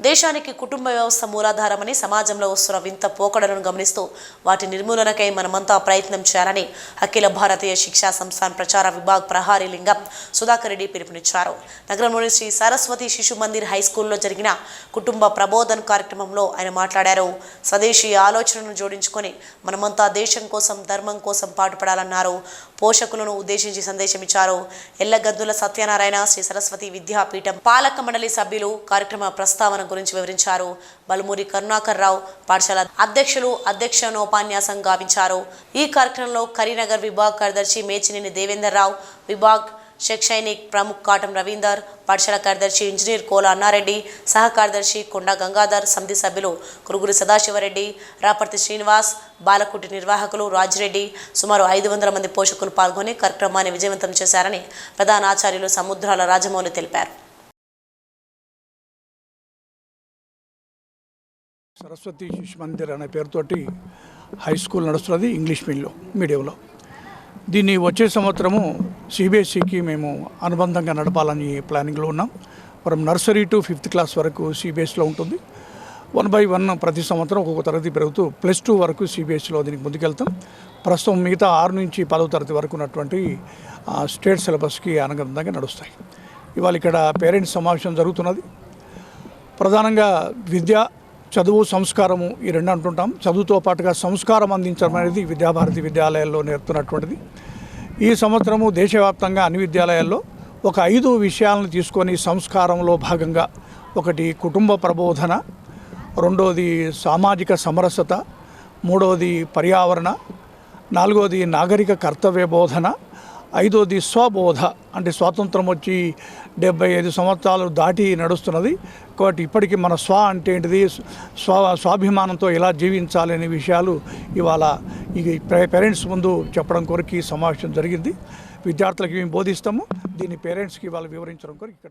దేశానికి కుటుంబ వ్యవస్థ మూలాధారమని సమాజంలో వస్తున్న వింత పోకడలను గమనిస్తూ వాటి నిర్మూలనకై మనమంతా ప్రయత్నం చేయాలని అఖిల భారతీయ శిక్షా సంస్థాన్ ప్రచార విభాగ్ ప్రహారీ లింగం సుధాకర్ రెడ్డి పిలుపునిచ్చారు. నగరంలోని శ్రీ సరస్వతి శిశు మందిర్ హై స్కూల్లో జరిగిన కుటుంబ ప్రబోధన్ కార్యక్రమంలో ఆయన మాట్లాడారు. స్వదేశీ ఆలోచనను జోడించుకొని మనమంతా దేశం కోసం ధర్మం కోసం పాటుపడాలన్నారు. పోషకులను ఉద్దేశించి సందేశం ఇచ్చారు. ఎల్లగద్దుల సత్యనారాయణ శ్రీ సరస్వతి విద్యాపీఠం పాలక మండలి సభ్యులు కార్యక్రమ ప్రస్తావన గురించి వివరించారు. బలుమూరి కరుణాకర్ రావు పాఠశాల అధ్యక్షులు అధ్యక్షనోపన్యాసం గావించారు. ఈ కార్యక్రమంలో కరీనగర్ విభాగ్ కార్యదర్శి మేచినేని దేవేందర్ రావు విభాగ్ శైక్షణిక్ ప్రముఖ్ కాటం రవీందర్ పాఠశాల కార్యదర్శి ఇంజనీర్ కోల అన్నారెడ్డి సహ కార్యదర్శి కొండ గంగాధర్ సమితి సభ్యులు కురుగురి సదాశివరెడ్డి రాపర్తి శ్రీనివాస్ బాలకుటి నిర్వాహకులు రాజిరెడ్డి సుమారు ఐదు వందల మంది పోషకులు పాల్గొని కార్యక్రమాన్ని విజయవంతం చేశారని ప్రధాన ఆచార్యులు సముద్రాల రాజమౌళి తెలిపారు. సరస్వతి శిశు మందిర్ అనే పేరుతోటి హై స్కూల్ నడుస్తున్నది ఇంగ్లీష్ మీడియంలో మీడియంలో. దీన్ని వచ్చే సంవత్సరము సిబిఎస్ఈకి మేము అనుబంధంగా నడపాలని ప్లానింగ్లో ఉన్నాం. మనం నర్సరీ టు ఫిఫ్త్ క్లాస్ వరకు సిబిఎస్లో ఉంటుంది. వన్ బై వన్ ప్రతి సంవత్సరం ఒక్కొక్క తరగతి పెరుగుతూ ప్లస్ టూ వరకు సిబిఎస్ఈలో దీనికి ముందుకెళ్తాం. ప్రస్తుతం మిగతా ఆరు నుంచి పదవ తరగతి వరకు ఉన్నటువంటి స్టేట్ సిలబస్కి అనుబంధంగా నడుస్తాయి. ఇవాళ ఇక్కడ పేరెంట్స్ సమావేశం జరుగుతున్నది. ప్రధానంగా విద్య చదువు సంస్కారము ఈ రెండు అంటుంటాం. చదువుతో పాటుగా సంస్కారం అందించడం అనేది విద్యాభారతి విద్యాలయాల్లో నేర్పుతున్నటువంటిది. ఈ సంవత్సరము దేశవ్యాప్తంగా అన్ని విద్యాలయాల్లో ఒక ఐదు విషయాలను తీసుకొని సంస్కారంలో భాగంగా ఒకటి కుటుంబ ప్రబోధన రెండోది సామాజిక సమరసత మూడవది పర్యావరణ నాలుగోది నాగరిక కర్తవ్య బోధన ఐదోది స్వబోధ అంటే స్వాతంత్రం వచ్చి డెబ్బై ఐదు సంవత్సరాలు దాటి నడుస్తున్నది. కాబట్టి ఇప్పటికీ మన స్వ అంటే ఏంటిది? స్వ స్వాభిమానంతో ఎలా జీవించాలి అనే విషయాలు ఇవాళ ఈ పేరెంట్స్ ముందు చెప్పడం కొరకు ఈ సమావేశం జరిగింది. విద్యార్థులకు మేము బోధిస్తాము? దీన్ని పేరెంట్స్కి ఇవాళ వివరించడం కొరకు ఇక్కడ